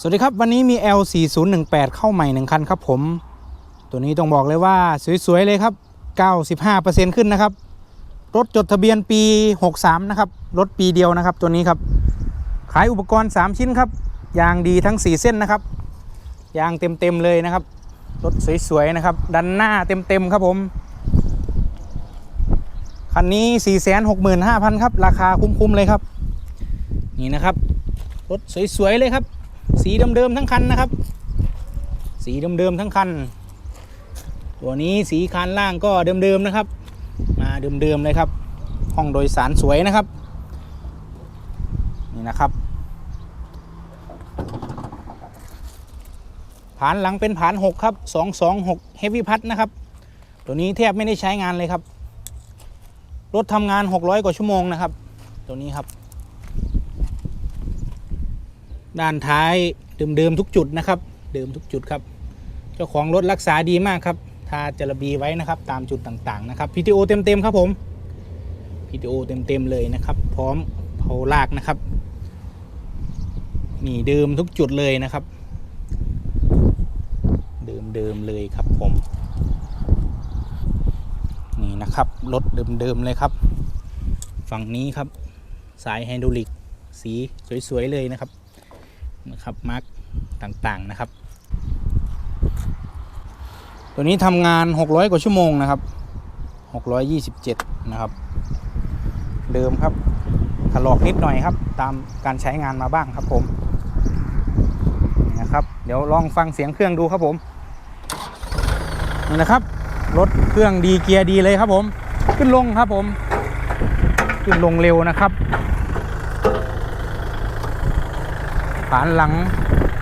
สวัสดีครับ วันนี้มี L4018 เข้าใหม่หนึ่งคันครับผม ตัวนี้ต้องบอกเลยว่าสวย ๆ เลยครับ 95%ขึ้นนะครับ รถจดทะเบียนปี 63 นะครับ รถปีเดียวนะครับ ตัวนี้ครับ ขายอุปกรณ์ 3 ชิ้นครับ ยางดีทั้ง 4 เส้นนะครับ ยางเต็ม ๆ เลยนะครับ รถสวย ๆ นะครับ ดันหน้าเต็ม ๆ ครับผม คันนี้ 465,000 ครับ ราคาคุ้ม ๆ เลยครับ นี่นะครับ รถสวย ๆ เลยครับ สีเดิมๆทั้งคันนะครับ สีเดิมๆทั้งคัน ตัวนี้สีคันล่างก็เดิมๆนะครับ มาเดิมๆเลยครับ ห้องโดยสารสวยนะครับ นี่นะครับผานหลังเป็นผาน 6 ครับ 226 Heavy พัดนะครับ ตัวนี้แทบไม่ได้ใช้งานเลยครับ รถทำงาน 600 กว่าชั่วโมงนะครับ ตัวนี้ครับ ด้านท้ายเดิมๆทุกจุดนะครับ เดิมทุกจุดครับ เจ้าของรถรักษาดีมากครับ ทาจระบีไว้นะครับตามจุดต่างๆนะครับ PTO เต็มๆครับผม PTO เต็มๆเลยนะครับ พร้อมเผาลากนะครับ นี่เดิมทุกจุดเลยนะครับ เดิมๆเลยครับผม นี่นะครับรถเดิมๆเลยครับ ฝั่งนี้ครับสายไฮดรอลิกสีสวยๆเลยนะครับ นะครับมาร์กต่างๆนะครับ ตัวนี้ทำงาน 600 กว่าชั่วโมงนะครับ 627 นะครับ เดิมครับถลอกนิดหน่อยครับ ตามการใช้งานมาบ้างครับผมนี่นะครับ เดี๋ยวลองฟังเสียงเครื่องดูครับผมนี่นะครับรถเครื่องดีเกียร์ดีเลยครับผม ขึ้นลงครับผม ขึ้นลงเร็วนะครับ ผานหลัง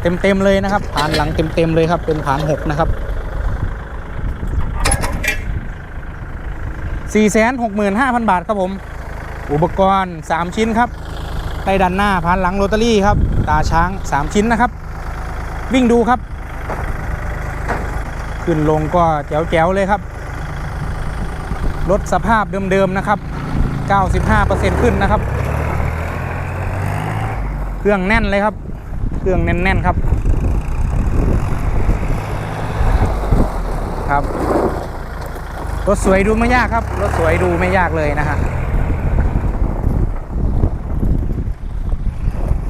เต็มๆเลยนะครับ ผานหลังเต็มๆเลยครับ เป็นผานหกนะครับสี่แสนหกหมื่นห้าพันบาทครับผม อุปกรณ์ 3 ชิ้นครับใต้ดันหน้าผานหลังโรตารี่ครับ ตาช้าง 3 ชิ้นนะครับ วิ่งดูครับ ขึ้นลงก็แจ๋วๆเลยครับ รถสภาพเดิมๆนะครับ 95%ขึ้นนะครับ เครื่องแน่นเลยครับ เครื่องแน่น ๆ ครับ ครับ รถสวยดูไม่ยากครับ รถสวยดูไม่ยากเลยนะฮะ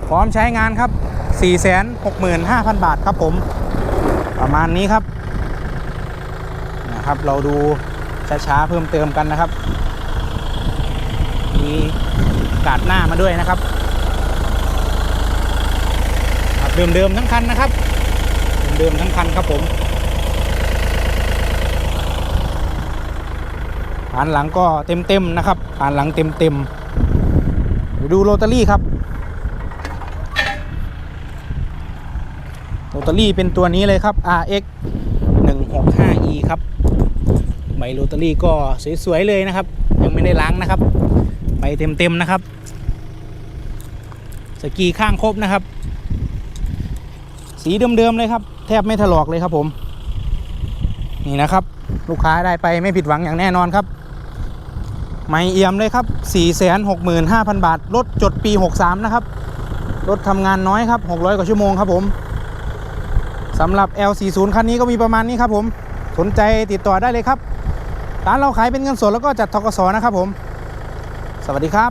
พร้อมใช้งานครับ 465,000 บาทครับผม ประมาณนี้ครับ นะครับ เราดูช้า ๆ เพิ่มเติมกันนะครับ มีกาดหน้ามาด้วยนะครับครับ เดิมๆทั้งคันนะครับ เดิมๆทั้งคันครับผมผ่านหลังก็เต็มๆนะครับผ่านหลังเต็มๆเดี๋ยวดูโรตารี่ครับโรตารี่เป็นตัวนี้เลยครับ RX 165E ครับใบโรตารี่ก็สวยๆเลยนะครับ ยังไม่ได้ล้างนะครับใบเต็มๆนะครับ สกีข้างครบนะครับ สีเดิมๆเลยครับ แทบไม่ถลอกเลยครับผม นี่นะครับ ลูกค้าได้ไปไม่ผิดหวังอย่างแน่นอนครับ ไม่เอี่ยมเลยครับ 465,000 บาท รถจดปี 63 นะครับ รถทำงานน้อยครับ 600 กว่าชั่วโมงครับผมสำหรับ L40 คันนี้ก็มีประมาณนี้ครับผม สนใจติดต่อได้เลยครับ ร้านเราขายเป็นเงินสดแล้วก็จัดทกสนะครับผม สวัสดีครับ